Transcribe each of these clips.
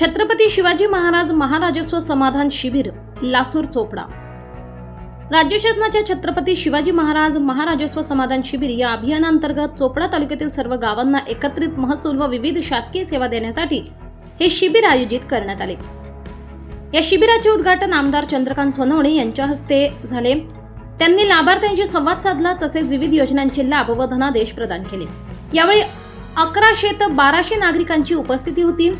छत्रपती शिवाजी महाराज महाराजस्व समाधान शिबिर लासूर चोपडा. राज्य शासनाच्या छत्रपती शिवाजी महाराज महाराजस्व समाधान शिबिर या अभियानांतर्गत चोपडा तालुक्यातील सर्व गावांना एकत्रित महसूल व विविध शासकीय सेवा देण्यासाठी हे शिबिर आयोजित करण्यात आले. या शिबिराचे उद्घाटन आमदार चंद्रकांत सोनवणे यांच्या हस्ते झाले. त्यांनी लाभार्थ्यांशी संवाद साधला तसेच विविध योजनांचे लाभ व धनादेश प्रदान केले. यावेळी अकराशे ते बाराशे नागरिकांची उपस्थिती होती.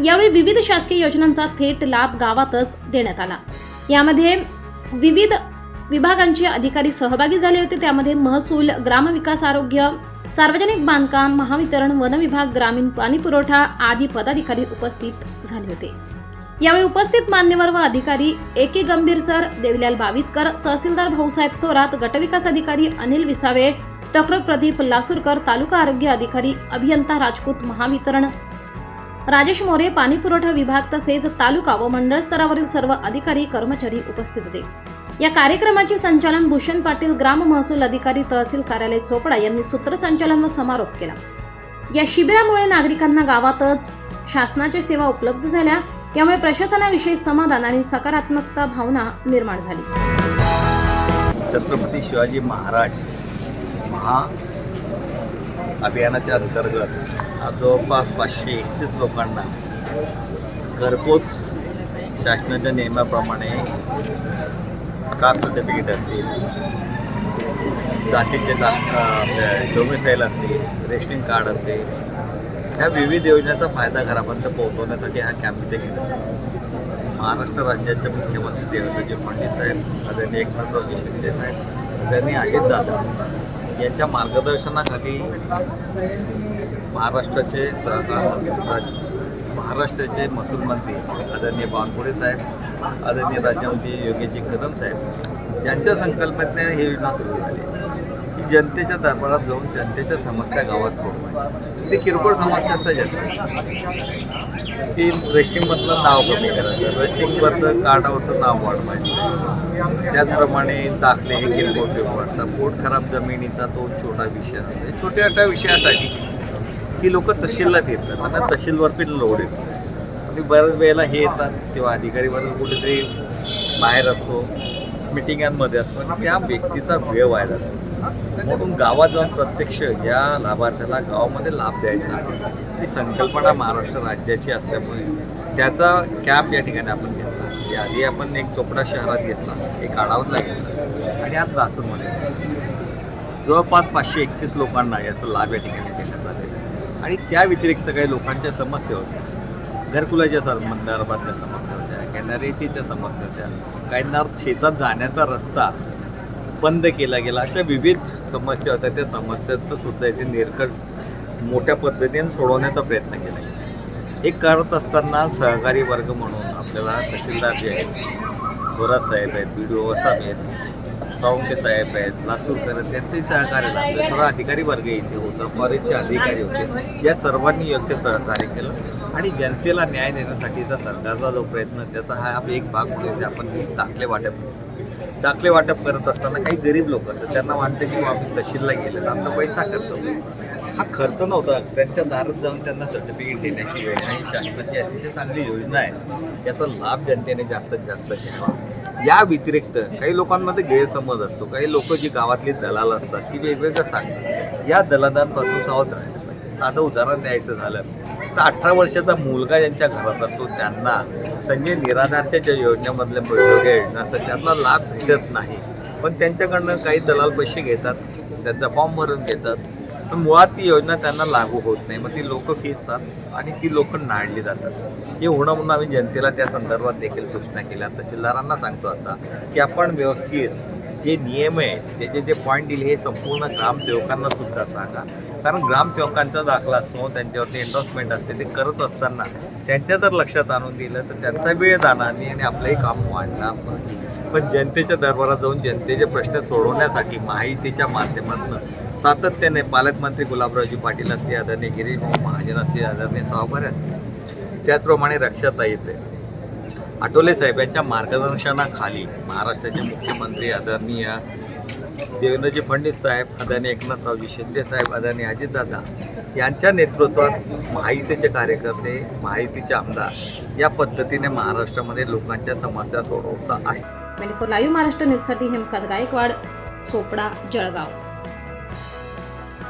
यावेळी विविध शासकीय योजनांचा थेट लाभ गावातच देण्यात आला. यामध्ये विविध विभागांचे अधिकारी सहभागी झाले होते. त्यामध्ये महसूल ग्रामविकास आरोग्य सार्वजनिक बांधकाम महावितरण वन विभाग ग्रामीण पाणी पुरवठा आदी पदाधिकारी उपस्थित झाले होते. यावेळी उपस्थित मान्यवर व अधिकारी A K Gambhir sir Devilal Bawiskar tehsildar Bhausaheb Thorat गटविकास अधिकारी अनिल विसावे डॉक्टर प्रदीप लासूरकर तालुका आरोग्य अधिकारी अभियंता राजपूत महावितरण राजेश मोरे पाणी पुरवठा विभाग तसेच तालुका व मंडळ स्तरावरील सर्व अधिकारी कर्मचारी उपस्थित होते. या कार्यक्रमाचे संचालन भूषण पाटील ग्राम महसूल अधिकारी तहसील कार्यालय चोपडा यांनी सूत्रसंचालन व समारोप केला. या शिबिरामुळे नागरिकांना गावातच शासनाच्या सेवा उपलब्ध झाल्या. यामुळे प्रशासनाविषयी समाधान आणि सकारात्मकता भावना निर्माण झाली. छत्रपती शिवाजी महाराज महा अभियानाच्या अंतर्गत जवळपास पाचशे एकतीस लोकांना घरपोच शासनाच्या नियमाप्रमाणे कास्ट सर्टिफिकेट असतील जातीचे डोमिसाईल असतील रेशनिंग कार्ड असतील ह्या विविध योजनेचा फायदा घरापर्यंत पोहोचवण्यासाठी हा कॅम्प इथे घेतला महाराष्ट्र राज्याचे मुख्यमंत्री देवेंद्रजी फडणवीस साहेब आदरणीय एकनाथरावजी शिंदे साहेब आदरणीय अजितदादा यांच्या मार्गदर्शनाखाली महाराष्ट्राचे सहकार राज- महाराष्ट्राचे महसूल मंत्री आदरणीय बावनकुळे साहेब आदरणीय राज्यमंत्री योगेशजी कदम साहेब यांच्या संकल्पनेने ही योजना सुरू झाली. जनतेच्या दरबारात जाऊन जनतेच्या समस्या गावात सोडवायच्या. ते किरकोळ समस्या असतात जनतेच्या की रेशीममधलं नाव कमी करायचं रेशीमवरचं कार्डावरचं नाव वाढवायचं. त्याचप्रमाणे दाखले हे किरकोळ किरकोळ पोट खराब जमिनीचा तो छोटा विषय असतो. छोट्या छोट्या विषयासाठी की लोक तहसीलला फिरतात त्यांना तहसीलवर पण लोड येतो. आणि बऱ्याच वेळेला हे येतात तेव्हा अधिकारी बरं कुठेतरी बाहेर असतो. मिटिंगांमध्ये असतो आणि त्या व्यक्तीचा वेळ व्हायला जातो. म्हणून गावात जाऊन प्रत्यक्ष या लाभार्थ्याला गावामध्ये लाभ द्यायचा. ही संकल्पना महाराष्ट्र राज्याची असल्यामुळे त्याचा कॅम्प या ठिकाणी आपण घेतला. की आधी आपण एक चोपडा शहरात घेतला एक आढावतला घेतला आणि आज लासूरमध्ये जवळपास पाचशे एकतीस लोकांना याचा लाभ या ठिकाणी देण्यात आलेला आणि त्या व्यतिरिक्त काही लोकांच्या समस्या होत्या. घरकुलाच्या संदर्भातल्या समस्या होत्या काही समस्या होत्या. काहींना शेतात जाण्याचा रस्ता बंद केला गेला. अशा विविध समस्या होत्या. त्या समस्यांचं सुद्धा इथे निरकट मोठ्या पद्धतीने सोडवण्याचा प्रयत्न केला हे करत असताना सहकारी वर्ग म्हणून आपल्याला तहसीलदार जे आहेत थोरात साहेब आहेत बी डी ओ साहेब आहेत सावंके साहेब आहेत लासूरकर त्यांचंही सहकार्य लागलं. सर्व अधिकारी वर्ग इथे होतं फॉरेस्टचे अधिकारी होते. या सर्वांनी योग्य सहकार्य केलं आणि जनतेला न्याय देण्यासाठीचा सरकारचा जो प्रयत्न त्याचा हा एक भाग म्हणून आपण दाखले वाटप दाखले वाटप करत असताना काही गरीब लोक असतात त्यांना वाटतं की आम्ही तहसीलला गेले आमचा पैसा करतो हा खर्च नव्हता. त्यांच्या दारात जाऊन त्यांना सर्टिफिकेट देण्याची योजना ही शासनाची अतिशय चांगली योजना आहे. याचा लाभ जनतेने जास्तीत जास्त घ्यावा. या व्यतिरिक्त काही लोकांमध्ये गैरसमज असतो. काही लोक जी गावातली दलाल असतात ती वेगवेगळं सांगतात. या दलालांपासून सावध राहिलं पाहिजे. साधं उदाहरण द्यायचं झालं तर अठरा वर्षाचा मुलगा ज्यांच्या घरात असतो त्यांना संजय निराधारच्या ज्या योजनेमधल्या वेगवेगळ्या योजना असतात त्यांना लाभ भेटत नाही. पण त्यांच्याकडनं काही दलाल पैसे घेतात त्यांचा फॉर्म भरून घेतात. पण मुळात ती योजना त्यांना लागू होत नाही. मग ती लोक फिरतात आणि ती लोक नाडली जातात. हे होणं म्हणून आम्ही जनतेला त्या संदर्भात देखील सूचना केल्या. तहसीलदारांना सांगतो आता की आपण व्यवस्थित जे नियम आहे त्याचे जे पॉईंट दिले हे संपूर्ण ग्रामसेवकांना सुद्धा सांगा. कारण ग्रामसेवकांचा दाखला असतो त्यांच्यावरती एन्डॉर्समेंट असते ते करत असताना त्यांच्या जर लक्षात आणून दिलं तर त्यांचा वेळ जाणार नाही आणि आपलंही काम वाढणार नाही. पण जनतेच्या दरबारात जाऊन जनतेचे प्रश्न सोडवण्यासाठी माहितीच्या माध्यमातून सातत्याने पालकमंत्री गुलाबरावजी पाटील असते आदरणीय गिरीश महाजन असते आदरणीय सावकार असते त्याचप्रमाणे रक्षाता येते आठवले साहेब यांच्या मार्गदर्शनाखाली महाराष्ट्राचे मुख्यमंत्री आदरणीय देवेंद्रजी फडणवीस साहेब आदरणीय एकनाथरावजी शिंदे साहेब आदरणीय अजितदादा यांच्या नेतृत्वात महायुतीचे कार्यकर्ते महायुतीचे आमदार या पद्धतीने महाराष्ट्रामध्ये लोकांच्या समस्या सोडवता आहेत. ट्वेंटी फोर लाईव्ह महाराष्ट्र न्यूजसाठी हेमकात गायकवाड चोपडा जळगाव.